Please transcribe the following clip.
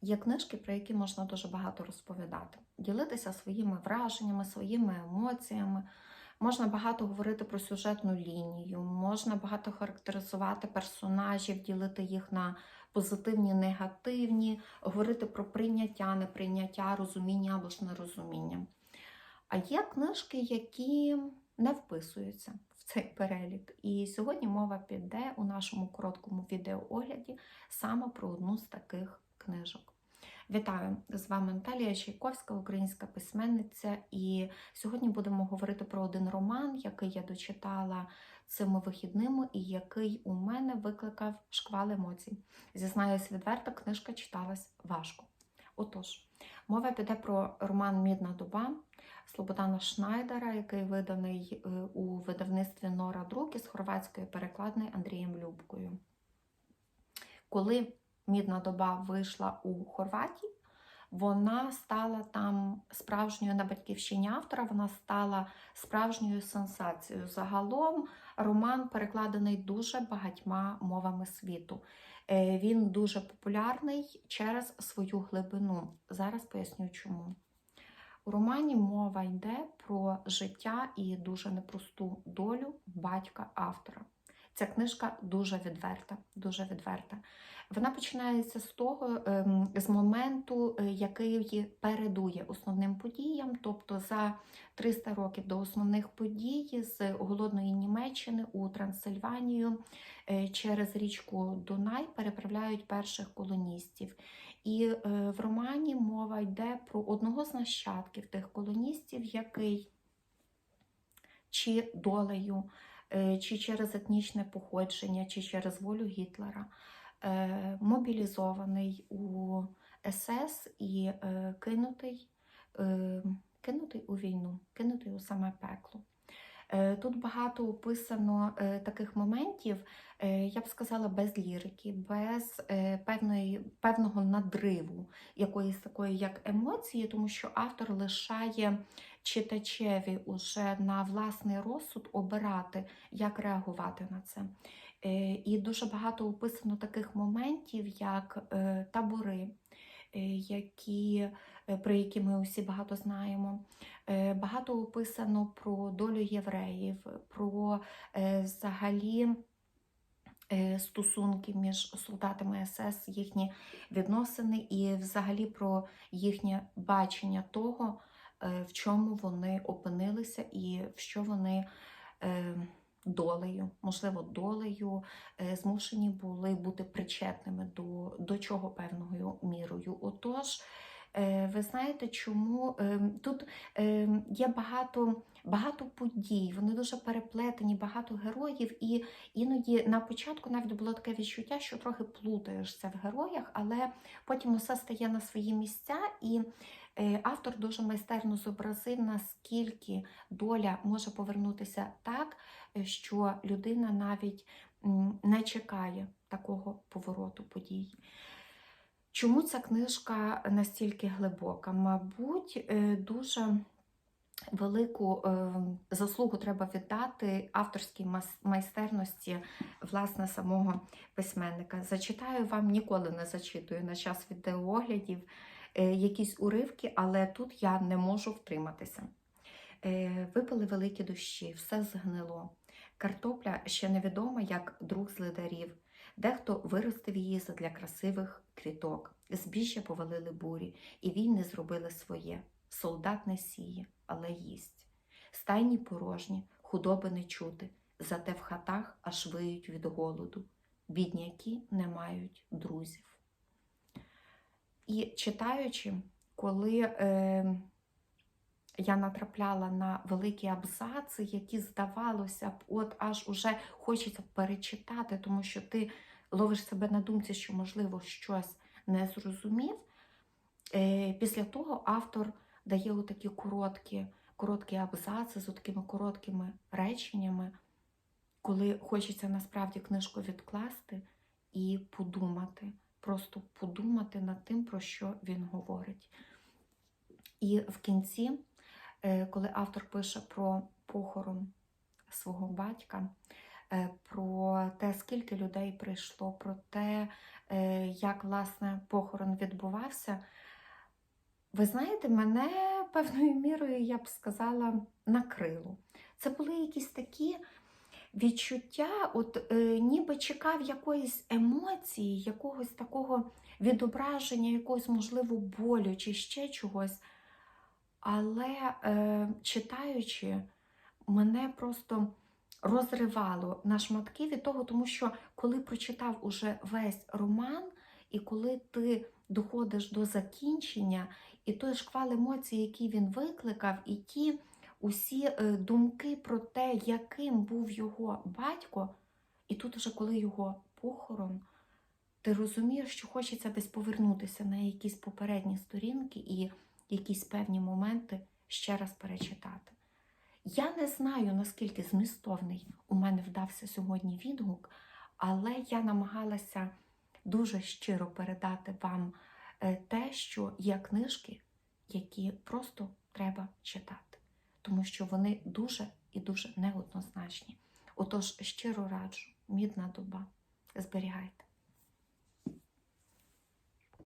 Є книжки, про які можна дуже багато розповідати, ділитися своїми враженнями, своїми емоціями. Можна багато говорити про сюжетну лінію, можна багато характеризувати персонажів, ділити їх на позитивні, негативні, говорити про прийняття, неприйняття, розуміння або ж нерозуміння. А є книжки, які не вписуються в цей перелік. І сьогодні мова піде у нашому короткому відеоогляді саме про одну з таких книжок. Вітаю! З вами Наталія Чайковська, українська письменниця. І сьогодні будемо говорити про один роман, який я дочитала цими вихідними, і який у мене викликав шквал емоцій. Зізнаюсь відверто, книжка читалась важко. Отож, мова піде про роман Мідна доба Слободана Шнайдера, який виданий е, у видавництві Нора Друк із хорватської перекладної Андрієм Любкою. Коли Мідна доба вийшла у Хорватії, вона стала там справжньою на батьківщині автора, вона стала справжньою сенсацією. Загалом роман перекладений дуже багатьма мовами світу. Е, Він дуже популярний через свою глибину. Зараз поясню чому. У романі мова йде про життя і дуже непросту долю батька автора. Ця книжка дуже відверта, дуже відверта. Вона починається з того, ем, з моменту, е, який передує основним подіям, тобто за 300 років до основних подій з голодної Німеччини у Трансильванію е, через річку Дунай переправляють перших колоністів. І е, в романі мова йде про одного з нащадків тих колоністів, який чи долею, чи через етнічне походження, чи через волю Гітлера е, мобілізований у СС і е, кинутий, е, кинутий у війну, кинутий у саме пекло. Е, Тут багато описано е, таких моментів, е, я б сказала, без лірики, без е, певної, певного надриву, якоїсь такої як емоції, тому що автор лишає читачеві уже на власний розсуд обирати, як реагувати на це. Е, І дуже багато описано таких моментів, як е, табори, е, які, про які ми усі багато знаємо. Багато описано про долю євреїв, про взагалі. Стосунки між солдатами СС, їхні відносини і взагалі про їхнє бачення того, в чому вони опинилися і в що вони е, долею, можливо, долею е, змушені були бути причетними до, до чого певною мірою. Отож, е, ви знаєте, чому е, тут е, є багато, багато подій, вони дуже переплетені, багато героїв, і іноді на початку навіть було таке відчуття, що трохи плутаєшся в героях, але потім усе стає на свої місця. і Е, Автор дуже майстерно зобразив, наскільки доля може повернутися так, е, що людина навіть не чекає такого повороту подій. Чому ця книжка настільки глибока? Мабуть, е, дуже велику е, заслугу треба віддати авторській майстерності власне самого письменника. Зачитаю вам ніколи не зачитую на час відеооглядів е, якісь уривки, але тут я не можу втриматися. Е, Випали великі дощі, все згнило. Картопля ще невідома, як друг з лидарів. Дехто виростив її задля красивих квіток. Збіжжя повалили бурі, і війни зробили своє. Солдат не сіє, але їсть. Стайні порожні, худоби не чути, зате в хатах аж виють від голоду. Бідняки не мають друзів. І читаючи, коли е, я натрапляла на великі абзаци, які, здавалося б, от аж уже хочеться перечитати, тому що ти ловиш себе на думці, що, можливо, щось не зрозумів. Е, Після того автор дає отакі короткі, короткі абзаци з такими короткими реченнями, коли хочеться насправді книжку відкласти і подумати, просто подумати над тим, про що він говорить. І в кінці, е, коли автор пише про похорон свого батька, е, про те, скільки людей прийшло, про те, е, як власне похорон відбувався. Ви знаєте, мене певною мірою, я б сказала, накрило. Це були якісь такі відчуття, от е, ніби чекав якоїсь емоції, якогось такого відображення, якогось, можливо, болю чи ще чогось. Але е, читаючи, мене просто розривало на шматки від того, тому що коли прочитав уже весь роман, і коли ти доходиш до закінчення, і той шквал емоцій, який він викликав, і ті усі е, думки про те, яким був його батько, і тут, уже коли його похорон, ти розумієш, що хочеться десь повернутися на якісь попередні сторінки і якісь певні моменти ще раз перечитати. Я не знаю, наскільки змістовний у мене вдався сьогодні відгук, але я намагалася дуже щиро передати вам е, те, що є книжки, які просто треба читати, тому що вони дуже і дуже неоднозначні. Отож, щиро раджу, мідна доба, зберігайте.